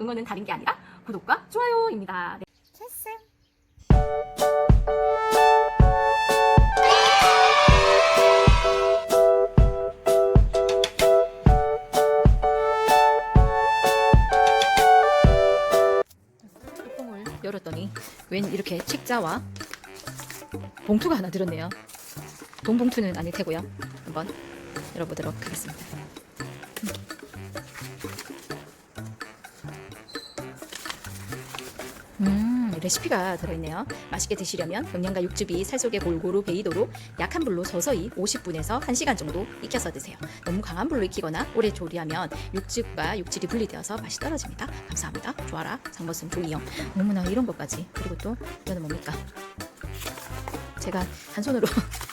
응원은 다른 게 아니라 구독과 좋아요입니다. 네. 뚜껑을 열었더니 웬 이렇게 책자와 봉투가 하나 들었네요. 돈 봉투는 아닐 테고요. 한번 열어보도록 하겠습니다. 레시피가 들어있네요. 맛있게 드시려면 영양가 육즙이 살 속에 골고루 배이도록 약한 불로 서서히 50분에서 1시간 정도 익혀서 드세요. 너무 강한 불로 익히거나 오래 조리하면 육즙과 육질이 분리되어서 맛이 떨어집니다. 감사합니다. 좋아라. 장버슨 종이형. 어머나 이런 것까지. 그리고 또 이거는 뭡니까? 제가 한 손으로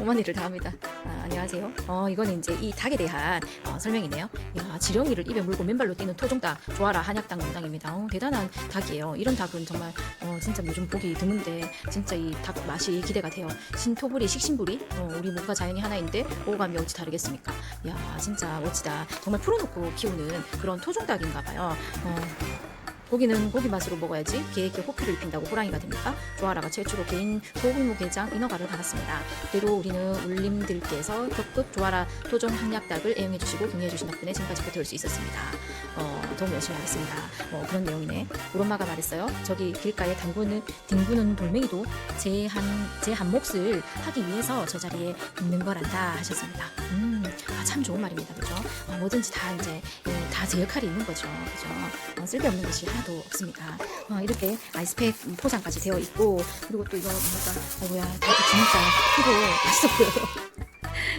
어머니를 다 합니다. 아, 안녕하세요. 어, 이거는 이제 이 닭에 대한 어, 설명이네요. 야, 지렁이를 입에 물고 맨발로 뛰는 토종닭 좋아라 한약닭 농장입니다. 어, 대단한 닭이에요. 이런 닭은 정말 어, 진짜 요즘 보기 드문데 진짜 이 닭 맛이 기대가 돼요. 신토부리, 식신부리 어, 우리 몸과 자연이 하나인데 오감이 어찌 다르겠습니까? 야, 진짜 멋지다. 정말 풀어놓고 키우는 그런 토종닭인가 봐요. 어, 고기는 고기 맛으로 먹어야지 개에게 호피를 입힌다고 호랑이가 됩니까? 조아라가 최초로 개인 개장 인허가를 받았습니다. 그대로 우리는 울림들께서 적극 조아라 토종 한약닭을 애용해 주시고 격려해 주신 덕분에 지금까지 버텨올 수 있었습니다. 어, 도움 열심히 하겠습니다. 뭐 그런 내용이네. 우리 엄마가 말했어요. 저기 길가에 당구는 뒹구는 돌멩이도 제 한 제 한 몫을 하기 위해서 저 자리에 있는 거란다 하셨습니다. 음, 아, 참 좋은 말입니다. 그죠? 어, 뭐든지 다 이제 예, 다제 역할이 있는 거죠. 그죠? 어, 쓸데없는 것이 하나도 없습니다. 어, 이렇게 아이스팩 포장까지 되어 있고 그리고 또 이거 뭔가 어, 뭐야 이것도 진짜 크고 맛있어 보여요.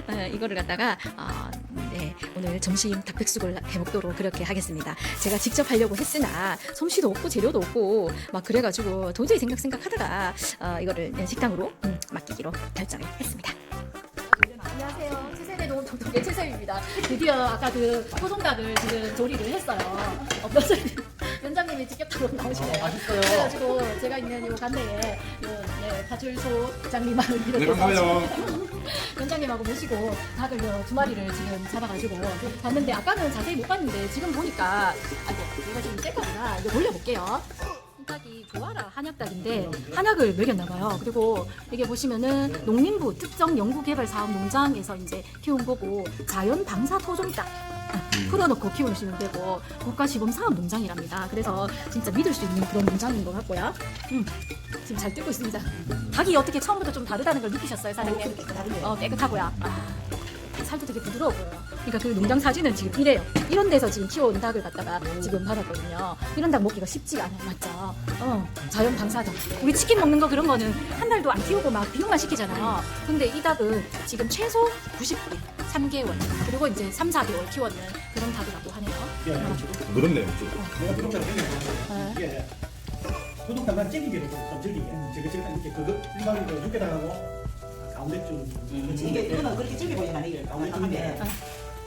어, 이거를 갖다가 어, 네, 오늘 점심 닭백숙을 해 먹도록 그렇게 하겠습니다. 제가 직접 하려고 했으나 솜씨도 없고 재료도 없고 막 그래가지고 도저히 생각 생각하다가 어, 이거를 식당으로 음, 맡기기로 결정을 했습니다. 노 도둑의 최세입니다. 드디어 아까 그 토종닭을 지금 조리를 했어요. 어떠세요? 원장님이 직접 타고 나오시네요. 맛있어요. 그래가지고 제가 있는 요 간내에 요 네, 파출소 장님하고 네, 감사해요. 원장님하고 모시고 닭을 요두 마리를 지금 잡아가지고 봤는데 아까는 자세히 못 봤는데 지금 보니까 아이고 이거 좀 째거구나 이거 돌려볼게요. 닭이 조아라 한약닭인데 한약을 먹였나 봐요. 그리고 이게 보시면은 농림부 특정 연구개발 사업 농장에서 이제 키운 거고 자연 방사 토종닭 풀어놓고 키우시면 되고 국가 시범 사업 농장이랍니다. 그래서 진짜 믿을 수 있는 그런 농장인 것 같고요. 음, 지금 잘 뜨고 있습니다. 닭이 어떻게 처음부터 좀 다르다는 걸 느끼셨어요, 사장님? 어, 깨끗하고요. 아, 살도 되게 부드러워 보여요. 그러니까 그 농장 사진은 지금 이래요. 이런 데서 지금 키워온 닭을 갖다가 지금 받았거든요. 이런 닭 먹기가 쉽지가 않아요, 맞죠? 어, 자연 방사닭. 우리 치킨 먹는 거 그런 거는 한 달도 안 키우고 막 비용만 시키잖아요. 근데 이 닭은 지금 최소 90분, 3개월, 그리고 이제 3, 4개월 키웠는 그런 닭이라고 하네요. 그래가지고, 늘었네요. 좀. 내가 구독자 되는 어, 이게 구독자만 찔기기로 좀 즐기게 저거 저거 이렇게 그거 일반인 그 육개 당하고 가운데 좀 이게 이거는 그렇게 즐겨 보이진 않아요. 가운데 가운데 쪽인데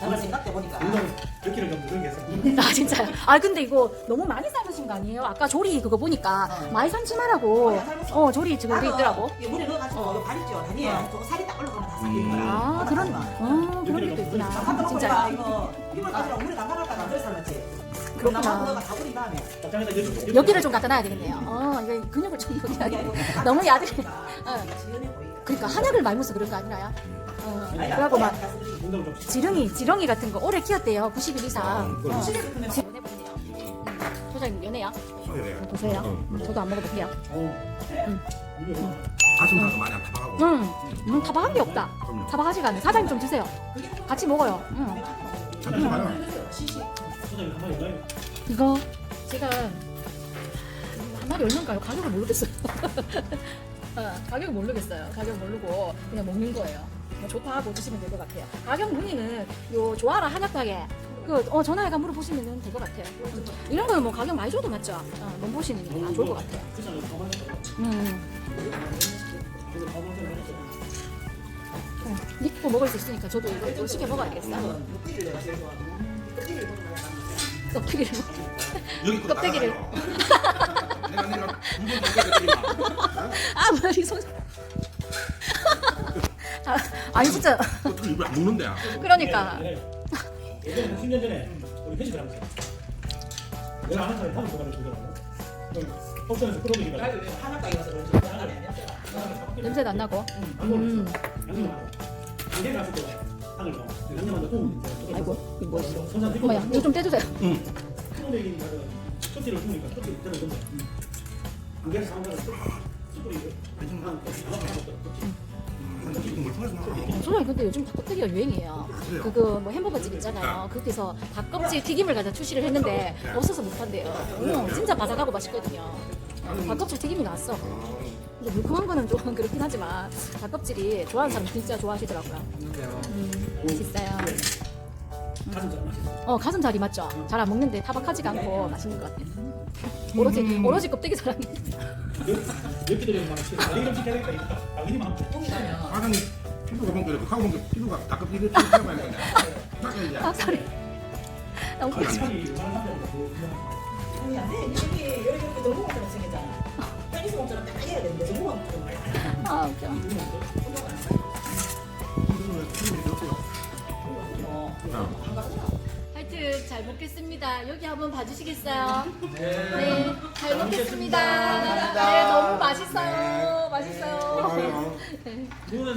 저걸 생각해 보니까 운동 몇 킬로 정도 해서 아 진짜요? 아 근데 이거 너무 많이 삶으신 거 아니에요? 아까 조리 그거 보니까 많이 삶지 말라고 많이 삶았어. 어 조리 지금 돼 있더라고 이게 물에 넣어가지고 어. 어. 반 있죠. 다니에 저거 살이 딱 올라가면 다 삭히는 거라. 아 그런 어 그런 것도 있구나 잠깐 진짜 먹으니까 이거 이걸 가지고 물에 담가놨다가 그래 삶았지. 그렇구나. 다 다음에. 여기를 좀 갖다 놔야 되겠네요 어 이거 근육을 좀 여기다 너무 야들해 어. 지연해 보이니까. 그러니까 한약을 많이 먹어서 그런 거 아니라요? 어. 그러고 막 지렁이 지렁이 같은 거 오래 키웠대요 90일 이상 아. 어. 연해 보이네요 음. 소장님 연해요? 보세요 어. 저도 안 먹어볼게요 어. 이거 가슴살도 많이 안 타박하고. 음, 음 타박한 게 없다 그럼요. 타박하지가 않네 사장님 좀 주세요 같이 먹어요 음. 잠시 이거 제가 한 마리 얼마인가요? 가격을 모르겠어요. 어, 가격 모르겠어요. 가격 모르고 그냥 먹는 거예요. 뭐 좋다 하고 주시면 될 것 같아요. 가격 문의는 요 조아라 한약가게 그 어, 전화해가 물어보시면 될 것 같아요. 이런 거는 뭐 가격 많이 줘도 맞죠? 어, 몸보시는 게 다 좋을 것 같아요. 음. 어, 믿고 먹을 수 있으니까 저도 이거 좀 시켜 먹어야겠어. 껍데기를 먹- 여기 거 껍데기를. 나가요. 내가 내가 두번 껍데기 아 머리 손. 아, 아니 진짜 그 일부러 안 먹는데. 그러니까 예전에 10년 전에 우리 회식을 하면서 내가 아는 사람이 다섯 조각을 주더라고요. 옥션에서 끌어들이가 하나까지 가서 그런지 모르겠네. 냄새도 안 나고. 안 먹었어. 음. 양념하고. 양념 갔을 때 당을 넣어. 양념한다 또 아이고 이거 뭐야? 선산 들고 어머야 이거 좀 떼주세요. 가서 껍질을 주니까 껍질 저는 근데 안개를 한 30분 물통에서 나와. 소 장님 근데 요즘 닭껍데기가 유행이에요. 그거 뭐 햄버거 집 있잖아요. 거기서 닭껍질 튀김을 갖다 출시를 했는데 없어서 못 한대요. 어, 진짜 바삭하고 맛있거든요. 어, 닭껍질 튀김이 나왔어. 근데 물컹한 거는 좀 그렇긴 하지만 닭껍질이 좋아하는 사람 진짜 좋아하시더라고요. 음, 맛있어요. 가슴살 맛있어. 어 가슴살이 맞죠? 잘 안 먹는데 타박하지가 않고 맛있는 것 같아요. 오로지 오로지 껍데기 사랑해. 이렇게 되면 막 다리 이름 시켜야 되니까 당연히 나면 사장님 피부가 뭔가 그 카고 뭔가 피부가 좀 해봐야 되는데. 딱 이제. 닭살이 너무 거의 맛있어. 한이 얼마나 남자보다 똥이 안 돼. 이렇게 이렇게 이렇게 너무 먹처럼 생겼잖아. 편의점 먹처럼 딱 해야 되는데 너무 말이야. 아 웃겨. 자. 안 가잖아. 하여튼 잘 먹겠습니다. 여기 한번 봐주시겠어요? 네, 잘 먹겠습니다. 네, 너무 맛있어요. 맛있어요. 고마워요. 누구는